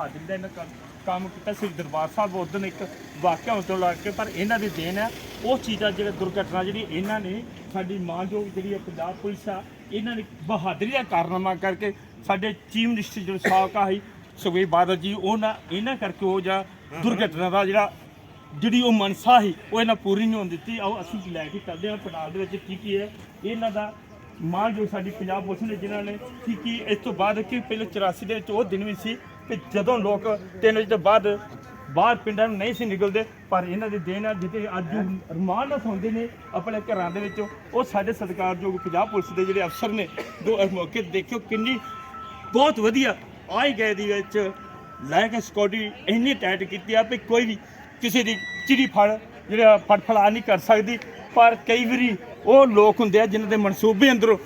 ਬਹਾਦਰੀ ਦਾ ਇਹਨਾਂ ਕੰਮ- ਕੰਮ ਕੀਤਾ ਸ੍ਰੀ ਦਰਬਾਰ ਸਾਹਿਬ ਉਦੋਂ ਇੱਕ ਵਾਕਿਆ ਹੋਣ ਤੋਂ ਲੱਗ ਕੇ, ਪਰ ਇਹਨਾਂ ਦੀ ਦੇਣ ਹੈ। ਉਹ ਚੀਜ਼ਾਂ ਜਿਹੜੇ ਦੁਰਘਟਨਾ ਜਿਹੜੀ ਇਹਨਾਂ ਨੇ, ਸਾਡੀ ਮਾਨਯੋਗ ਜਿਹੜੀ ਹੈ ਪੰਜਾਬ ਪੁਲਿਸ ਆ, ਇਹਨਾਂ ਨੇ ਬਹਾਦਰੀ ਦਾ ਕਾਰਨਾਮਾ ਕਰਕੇ ਸਾਡੇ ਚੀਫ ਮਿਨਿਸਟਰ ਜਿਹੜੇ ਸਾਬਕਾ ਸੀ ਸੁਖਬੀਰ ਬਾਦਲ ਜੀ ਉਹਨਾਂ ਇਹਨਾਂ ਕਰਕੇ ਉਹ ਜਿਹੜਾ ਦੁਰਘਟਨਾ ਦਾ ਜਿਹੜਾ, ਜਿਹੜੀ ਉਹ ਮਨਸਾ ਸੀ, ਉਹ ਇਹਨਾਂ ਪੂਰੀ ਨਹੀਂ ਹੋਣ ਦਿੱਤੀ। ਆਓ ਅਸੀਂ ਲੈ ਕੇ ਚੱਲਦੇ ਹਾਂ ਪੰਡਾਲ ਦੇ ਵਿੱਚ ਕੀ ਕੀ ਹੈ। ਇਹਨਾਂ ਦਾ ਮਾਲ ਜੋ ਸਾਡੀ ਪੰਜਾਬ ਪੁਲਿਸ ਨੇ, ਜਿਨ੍ਹਾਂ ਨੇ ਕੀ ਕੀ, ਇਸ ਤੋਂ ਬਾਅਦ ਕਿ ਪਹਿਲੇ 84 ਦੇ ਵਿੱਚ ਉਹ ਦਿਨ ਵੀ ਸੀ ਵੀ ਜਦੋਂ ਲੋਕ ਤਿੰਨ ਵਜੇ ਤੋਂ ਬਾਅਦ ਬਾਹਰ ਪਿੰਡਾਂ ਨੂੰ ਨਹੀਂ ਸੀ ਨਿਕਲਦੇ, ਪਰ ਇਹਨਾਂ ਦੀ ਦੇਣ ਨਾਲ ਜਿੱਤੇ ਅੱਜ ਰਮਾਨ ਨਾਲ ਸੌਂਦੇ ਨੇ ਆਪਣੇ ਘਰਾਂ ਦੇ ਵਿੱਚ, ਉਹ ਸਾਡੇ ਸਤਿਕਾਰਯੋਗ ਪੰਜਾਬ ਪੁਲਿਸ ਦੇ ਜਿਹੜੇ ਅਫਸਰ ਨੇ ਦੋ ਇਸ ਮੌਕੇ ਦੇਖਿਓ ਕਿੰਨੀ ਬਹੁਤ ਵਧੀਆ ਆਈ ਗਏ ਦੀ ਵਿੱਚ ਲੈ ਕੇ ਸਿਕਿਉਰਿਟੀ ਇੰਨੀ ਟਾਈਟ ਕੀਤੀ ਆ ਵੀ ਕੋਈ ਵੀ ਕਿਸੇ ਦੀ ਚਿੜੀ ਫੜ, ਜਿਹੜਾ ਫੜਫੜਾ ਨਹੀਂ ਕਰ ਸਕਦੀ। ਪਰ ਕਈ ਵਾਰੀ ਉਹ ਲੋਕ ਹੁੰਦੇ ਆ ਜਿਨ੍ਹਾਂ ਦੇ ਮਨਸੂਬੇ ਅੰਦਰੋਂ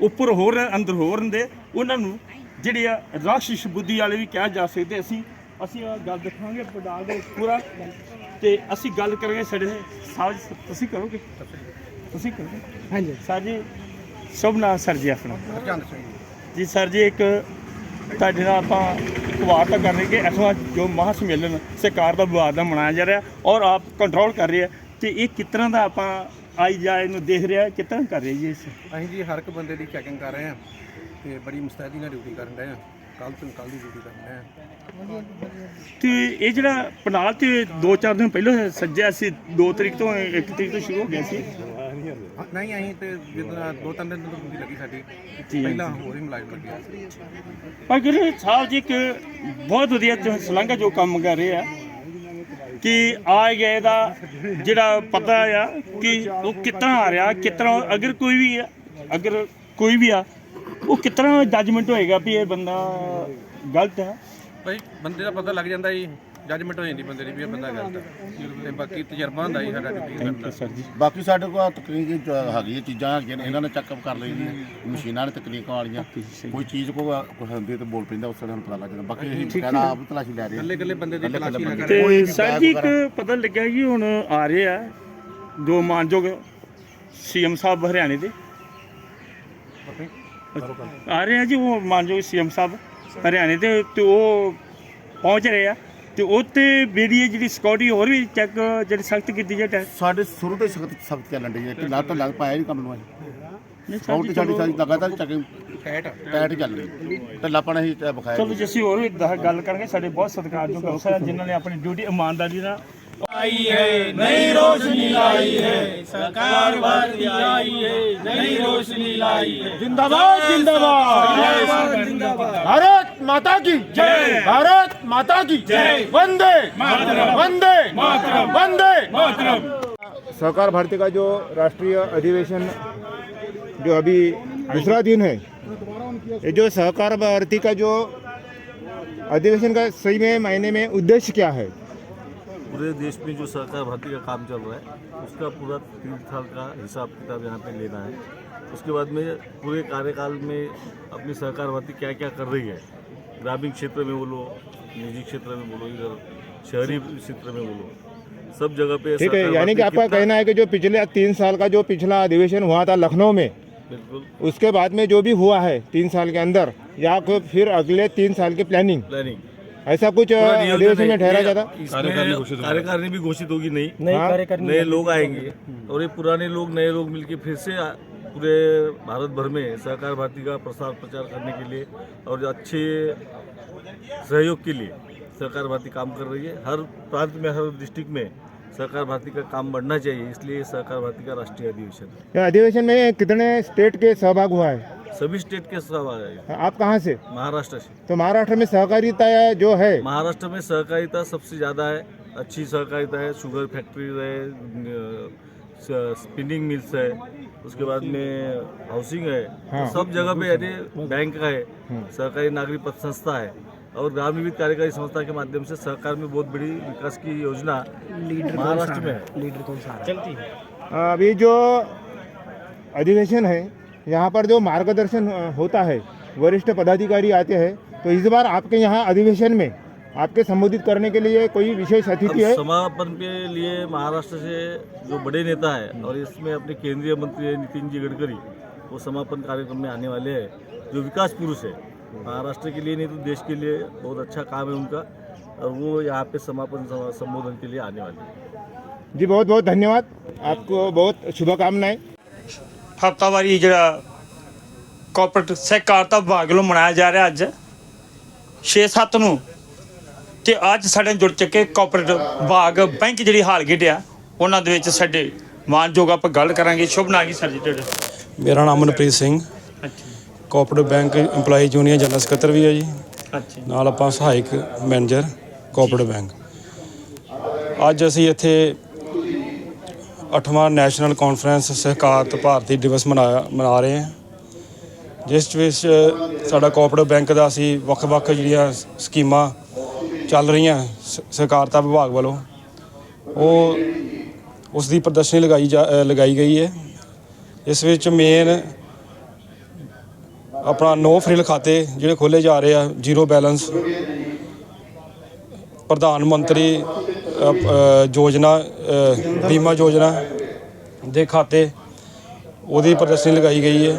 ਉੱਪਰ ਹੋਰ ਅੰਦਰ ਹੋਰ ਹੁੰਦੇ, ਉਹਨਾਂ ਨੂੰ ਜਿਹੜੇ ਆ ਰਾਖਸ਼ ਬੁੱਧੀ ਵਾਲੇ ਵੀ ਕਿਹਾ ਜਾ ਸਕਦੇ ਅਸੀਂ ਅਸੀਂ ਇਹ ਗੱਲ ਦਿਖਾਵਾਂਗੇ ਪੰਡਾਲ ਦੇ ਪੂਰਾ। ਤੇ ਅਸੀਂ ਗੱਲ ਕਰਾਂਗੇ ਸਾਡੇ ਸਾਜ ਤੁਸੀਂ ਕਰੋਗੇ? ਤੁਸੀਂ ਕਰੋਗੇ? ਹਾਂਜੀ। ਸਰ ਜੀ ਸ਼ੁਭ ਨਾਮ ਸਰ ਜੀ ਆਪਣਾ। ਹਰਚੰਦ ਸਿੰਘ ਜੀ ਸਰ ਜੀ ਇੱਕ ਤੁਹਾਡੇ ਨਾਲ ਆਪਾਂ ਵਾਰਤਾ ਕਰ ਰਹੇ ਕਿ ਅਸਵਾ ਜੋ ਮਹਾ ਸੰਮੇਲਨ ਸਰਕਾਰ ਦਾ ਵਿਵਾਦ ਦਾ ਮਨਾਇਆ ਜਾ ਰਿਹਾ ਔਰ ਆਪ ਕੰਟਰੋਲ ਕਰ ਰਹੇ ਆ। ਤੇ ਇਹ ਕਿਸ ਤਰ੍ਹਾਂ ਦਾ ਆਪਾਂ ਆਈ ਜਾਏ ਨੂੰ ਦੇਖ ਰਿਹਾ ਕਿਸ ਤਰ੍ਹਾਂ ਕਰ ਰਹੇ ਜੀ ਇਸ ਅਸੀਂ ਜੀ ਹਰ ਇੱਕ ਬੰਦੇ ਦੀ ਚੈਕਿੰਗ ਕਰ ਰਹੇ ਹਾਂ। ਤੇ ਬੜੀ ਮੁਸਤੈਦੀ ਨਾਲ ਡਿਊਟੀ ਕਰਨ ਰਹੇ ਹਾਂ ਕੱਲ ਤੋਂ ਕੱਲ ਦੀ ਡਿਊਟੀ ਕਰ ਰਹੇ ਹਾਂ ਤੇ ਇਹ ਜਿਹੜਾ ਪਨਾਲ ਤੇ 2-4 ਦਿਨ ਪਹਿਲਾਂ ਸੱਜਿਆ ਸੀ 2 ਤਰੀਕ ਤੋਂ 1 ਤਰੀਕ ਤੋਂ ਸ਼ੁਰੂ ਹੋ ਗਿਆ ਸੀ। ਹਾਂ, ਨਹੀਂ ਅਸੀਂ ਤੇ ਜਿੱਦਾਂ ਦੋ ਤਿੰਨ ਦਿਨ ਤੋਂ ਡਿਊਟੀ ਲੱਗੀ ਸਾਡੀ। ਪਹਿਲਾਂ ਹੋਰ ਹੀ ਮੁਲਾਜ਼ਮ ਲੱਗਿਆ ਪਰ ਗੁਰੂ ਸਾਹਿਬ ਜੀ ਇੱਕ ਬਹੁਤ ਵਧੀਆ ਜੋ ਸਲਾਘਾ ਜੋ ਕੰਮ ਕਰ ਰਹੇ ਆ ਕਿ ਆ ਗਏ ਦਾ ਜਿਹੜਾ ਪਤਾ ਆ ਕਿ ਉਹ ਕਿਤਨਾ ਆ ਰਿਹਾ ਕਿਤਨਾ ਅਗਰ ਕੋਈ ਵੀ ਆ ਅਗਰ ਕੋਈ ਵੀ ਆ ਉਹ ਕਿਤਨਾ ਜੱਜਮੈਂਟ ਹੋਏਗਾ ਵੀ ਇਹ ਬੰਦਾ ਗਲਤ ਹੈ? ਭਾਈ ਬੰਦੇ ਦਾ ਪਤਾ ਲੱਗ ਜਾਂਦਾ ਜੀ। ਜੱਜਮੈਂਟ ਹੋ ਜਾਂਦੀ ਬੰਦੇ ਦੀ ਵੀ ਇਹ ਬੰਦਾ ਗਲਤ ਹੈ। ਤੇ ਬਾਕੀ ਤਜਰਬਾ ਹੁੰਦਾ ਜੀ ਸਾਡਾ ਡਿਊਟੀ ਸਰ ਜੀ। ਬਾਕੀ ਸਾਡੇ ਕੋਲ ਤਕਨੀਕ ਹੈਗੀ ਹੈ ਚੀਜ਼ਾਂ ਹੈਗੀਆਂ ਨੇ ਇਹਨਾਂ ਨੇ ਚੈੱਕਅਪ ਕਰ ਲਈ ਮਸ਼ੀਨਾਂ ਨੇ ਤਕਨੀਕਾਂ ਵਾਲੀਆਂ। ਕੋਈ ਚੀਜ਼ ਕੋ ਕੋਈ ਹੁੰਦੀ ਤੇ ਬੋਲ ਪੈਂਦਾ ਉਸ ਸਾਨੂੰ ਪਤਾ ਲੱਗ ਜਾਂਦਾ। ਬਾਕੀ ਅਸੀਂ ਕਹਿੰਦਾ ਆਪ ਤਲਾਸ਼ੀ ਲੈ ਰਹੇ ਹਾਂ। ਇਕੱਲੇ ਇਕੱਲੇ ਬੰਦੇ ਦੀ ਤਲਾਸ਼ੀ ਬੰਦੇ ਲੱਗ ਤੇ ਕੋਈ ਵੀ ਸਰ bag ਜੀ ਇੱਕ ਪਤਾ ਲੱਗਿਆ ਕਿ ਹੁਣ ਆ ਰਹੇ ਆ ਜੋ ਮਾਨਯੋਗ ਸੀਐਮ ਸਾਹਿਬ ਹਰਿਆਣੇ ਦੇ। ਆ ਰਹੇ ਆ ਜੀ ਉਹ ਮਾਨਯੋਗ ਸੀਐਮ ਸਾਹਿਬ ਹਰਿਆਣੇ ਦੇ ਤੇ ਉਹ ਪਹੁੰਚ ਰਹੇ ਆ ਤੇ ਉੱਤੇ ਜਿਹੜੀ ਜਿਹੜੀ ਸਿਕਿਉਰਿਟੀ ਹੋਰ ਵੀ ਚੈੱਕ ਜਿਹੜੀ ਸਖਤ ਕੀਤੀ ਜੇ ਟੈ ਸਾਡੇ ਸ਼ੁਰੂ ਤੋਂ ਸਖਤ ਸਖਤ ਚੱਲਣ ਡਈ ਹੈ ਢਿੱਲਾ ਤਾਂ ਲੱਗ ਪਾਇਆ ਨਹੀਂ ਕੰਮ ਨੂੰ ਅਸੀਂ। ਨਹੀਂ ਸਰ ਬਹੁਤ ਜੀ, ਸਾਡੀ ਸਾਡੀ ਲਗਾਤਾਰ ਚੈਕਿੰਗ ਟੈਟ ਟਾਈਟ ਚੱਲ ਰਹੀ ਢਿੱਲਾਪਣ ਅਸੀਂ ਤੇ ਵਿਖਾਇਆ ਚਲੋ ਜੀ। ਅਸੀਂ ਹੋਰ ਵੀ ਗੱਲ ਕਰਾਂਗੇ ਸਾਡੇ ਬਹੁਤ ਸਤਿਕਾਰਯੋਗ ਅਫਸਰ ਜਿਨ੍ਹਾਂ ਨੇ ਆਪਣੀ ਡਿਊਟੀ ਇਮਾਨਦਾਰੀ ਨਾਲ आई है नई रोशनी लाई है सरकार भारती आई है नई रोशनी लाई है। जिंदाबाद जिंदाबाद। जिंदाबाद भारत माता की जय। भारत माता की जय। वंदे। वंदे। वंदे। सहकार भारती का जो राष्ट्रीय अधिवेशन जो अभी दूसरा दिन है ये जो सहकार भारती का जो अधिवेशन का सही में मायने में उद्देश्य क्या है? पूरे देश में जो सरकार भर्ती का काम चल रहा है उसका पूरा तीन साल का हिसाब किताब यहाँ पे लेना है। उसके बाद में पूरे कार्यकाल में अपनी सरकार भर्ती क्या क्या कर रही है? ग्रामीण क्षेत्र में बोलो निजी क्षेत्र में बोलो इधर शहरी क्षेत्र में बोलो सब जगह पे ठीक है यानी कि आपका कहना है कि जो पिछले तीन साल का जो पिछला अधिवेशन हुआ था लखनऊ में बिल्कुल। उसके बाद में जो भी हुआ है तीन साल के अंदर या फिर अगले तीन साल की प्लानिंग प्लानिंग ऐसा कुछ अधिवेशन में ठहरा जाता? कार्यकारिणी भी घोषित होगी नहीं। हाँ? नए लोग आएँगे और ये पुराने लोग नए लोग मिलके फिर से पूरे भारत भर में सहकार भारती का प्रसार प्रचार करने के लिए और अच्छे सहयोग के लिए सहकार भारती काम कर रही है। हर प्रांत में हर डिस्ट्रिक्ट में सहकार भारती का काम बढ़ना चाहिए इसलिए सहकार भारती का राष्ट्रीय अधिवेशन अधिवेशन में कितने स्टेट के सहभाग हुआ है? सभी स्टेट के सहभाग है आप कहाँ से? महाराष्ट्र से। तो महाराष्ट्र में सहकारिता जो है? महाराष्ट्र में सहकारिता सबसे ज़्यादा है अच्छी सहकारिता है शुगर फैक्ट्री है स्पिनिंग मिल्स है उसके बाद में हाउसिंग है हाँ। तो सब जगह पे अरे बैंक है सहकारी नागरिक पद संस्था है और ग्राम विविध कार्यकारी संस्था के माध्यम से सरकार में बहुत बड़ी विकास की योजना महाराष्ट्र में है। लीडर कौन सा चलती है। अभी जो अधिवेशन है यहाँ पर जो मार्गदर्शन होता है वरिष्ठ पदाधिकारी आते हैं तो इस बार आपके यहाँ अधिवेशन में आपके संबोधित करने के लिए कोई विशेष अतिथि है? समापन के लिए महाराष्ट्र से जो बड़े नेता है और इसमें अपने केंद्रीय मंत्री नितिन जी गडकरी वो समापन कार्यक्रम में आने वाले हैं जो विकास पुरुष है। महाराष्ट्र के लिए नहीं तो देश के लिए बहुत अच्छा काम है उनका और वो यहाँ पे समापन संबोधन के लिए आने वाले हैं। जी बहुत बहुत धन्यवाद। आपको बहुत शुभकामनाएँ। ਹਫਤਾਵਾਰੀ ਜਿਹੜਾ ਕਾਰਪੋਰੇਟ ਸਹਿਕਾਰਤਾ ਵਿਭਾਗ ਵੱਲੋਂ ਮਨਾਇਆ ਜਾ ਰਿਹਾ ਅੱਜ। 6-7 ਨੂੰ। ਤੇ ਅੱਜ ਸਾਡੇ ਜੁੜ ਚੁੱਕੇ ਕਾਰਪੋਰੇਟ ਵਿਭਾਗ ਬੈਂਕ ਜਿਹੜੀ ਹਾਲਗੇਟ ਆ ਉਹਨਾਂ ਦੇ ਵਿੱਚ ਸਾਡੇ ਮਾਨਯੋਗ ਆਪਾਂ ਗੱਲ ਕਰਾਂਗੇ। ਸ਼ੁਭ ਨਾਂ ਕੀ ਸਰ ਜੀ ਤੁਹਾਡਾ? ਮੇਰਾ ਨਾਮ ਮਨਪ੍ਰੀਤ ਸਿੰਘ। ਅੱਛਾ। ਬੈਂਕ EMPLOYEE ਯੂਨੀਅਨ ਜਨਰਲ ਸਕੱਤਰ ਵੀ ਹੈ ਜੀ। ਅੱਛਾ। ਨਾਲ ਆਪਾਂ ਸਹਾਇਕ ਮੈਨੇਜਰ ਕੋਆਪਰੇਟਿਵ ਬੈਂਕ ਅੱਜ ਅਸੀਂ ਇੱਥੇ 8ਵਾਂ ਨੈਸ਼ਨਲ ਕਾਨਫਰੰਸ ਸਹਿਕਾਰਤ ਭਾਰਤੀ ਦਿਵਸ ਮਨਾਇਆ ਮਨਾ ਰਹੇ ਹਾਂ। ਜਿਸ ਵਿੱਚ ਸਾਡਾ ਕੋਆਪਰੇਟਿਵ ਬੈਂਕ ਦਾ ਅਸੀਂ ਵੱਖ-ਵੱਖ ਜਿਹੜੀਆਂ ਸਕੀਮਾਂ ਚੱਲ ਰਹੀਆਂ ਸ- ਸਹਿਕਾਰਤਾ ਵਿਭਾਗ ਵੱਲੋਂ, ਉਹ ਉਸ ਦੀ ਪ੍ਰਦਰਸ਼ਨੀ ਲਗਾਈ ਜਾ ਲਗਾਈ ਗਈ ਹੈ। ਇਸ ਵਿੱਚ ਮੇਨ ਆਪਣਾ ਨੋ ਫਰਿਲ ਖਾਤੇ ਜਿਹੜੇ ਖੋਲੇ ਜਾ ਰਹੇ ਆ ਜ਼ੀਰੋ ਬੈਲੈਂਸ ਪ੍ਰਧਾਨ ਮੰਤਰੀ ਯੋਜਨਾ ਬੀਮਾ ਯੋਜਨਾ ਦੇ ਖਾਤੇ ਉਹਦੀ ਪ੍ਰਦਰਸ਼ਨੀ ਲਗਾਈ ਗਈ ਹੈ।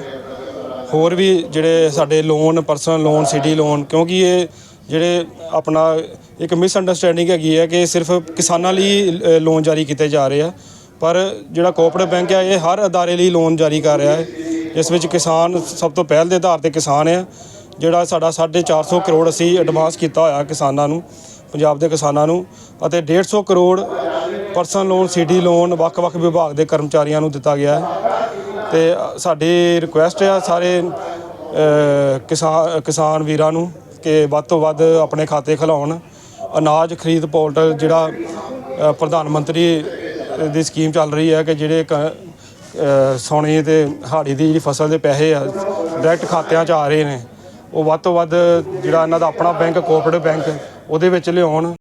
ਹੋਰ ਵੀ ਜਿਹੜੇ ਸਾਡੇ loan personal loan city loan ਕਿਉਂਕਿ ਇਹ ਜਿਹੜੇ ਆਪਣਾ ਇੱਕ ਮਿਸ ਅੰਡਰਸਟੈਂਡਿੰਗ ਹੈਗੀ ਹੈ ਕਿ ਸਿਰਫ ਕਿਸਾਨਾਂ ਲਈ ਲੋਨ ਜਾਰੀ ਕੀਤੇ ਜਾ ਰਹੇ ਆ, ਪਰ ਜਿਹੜਾ ਕੋਆਪਰੇਟਿਵ ਬੈਂਕ ਹੈ ਇਹ ਹਰ ਅਦਾਰੇ ਲਈ ਲੋਨ ਜਾਰੀ ਕਰ ਰਿਹਾ ਹੈ। ਜਿਸ ਵਿੱਚ ਕਿਸਾਨ ਸਭ ਤੋਂ ਪਹਿਲ ਦੇ ਆਧਾਰ ਤੇ ਕਿਸਾਨ ਆ, ਜਿਹੜਾ ਸਾਡਾ 450 ਕਰੋੜ ਅਸੀਂ ਐਡਵਾਂਸ ਕੀਤਾ ਹੋਇਆ ਕਿਸਾਨਾਂ ਨੂੰ। ਪੰਜਾਬ ਦੇ ਕਿਸਾਨਾਂ ਨੂੰ ਅਤੇ 150 crore personal loan city loan ਵੱਖ-ਵੱਖ ਵਿਭਾਗ ਦੇ ਕਰਮਚਾਰੀਆਂ ਨੂੰ ਦਿੱਤਾ ਗਿਆ ਹੈ। ਤੇ ਸਾਡੀ ਰਿਕੁਐਸਟ ਹੈ ਸਾਰੇ ਅ, ਕਿਸਾਨ ਕਿਸਾਨ ਵੀਰਾਂ ਨੂੰ ਕਿ ਵੱਧ ਤੋਂ ਵੱਧ ਆਪਣੇ ਖਾਤੇ ਖਿਲਾਉਣ। ਅਨਾਜ ਖਰੀਦ ਪੋਰਟਲ ਜਿਹੜਾ ਪ੍ਰਧਾਨ ਮੰਤਰੀ ਦੀ ਸਕੀਮ ਚੱਲ ਰਹੀ ਹੈ ਕਿ ਜਿਹੜੇ ਕ- ਅ, ਸੌਣੀ ਤੇ ਹਾੜੀ ਦੀ ਜਿਹੜੀ ਫਸਲ ਦੇ ਪੈਸੇ ਆ ਡਾਇਰੈਕਟ ਖਾਤਿਆਂ 'ਚ ਆ ਰਹੇ ਨੇ। ਉਹ ਵੱਧ ਤੋਂ ਵੱਧ ਜਿਹੜਾ ਇਹਨਾਂ ਦਾ ਆਪਣਾ ਬੈਂਕ ਕੋਆਪਰੇਟਿਵ ਬੈਂਕ ਉਹਦੇ ਵਿੱਚ ਲਿਆਉਣ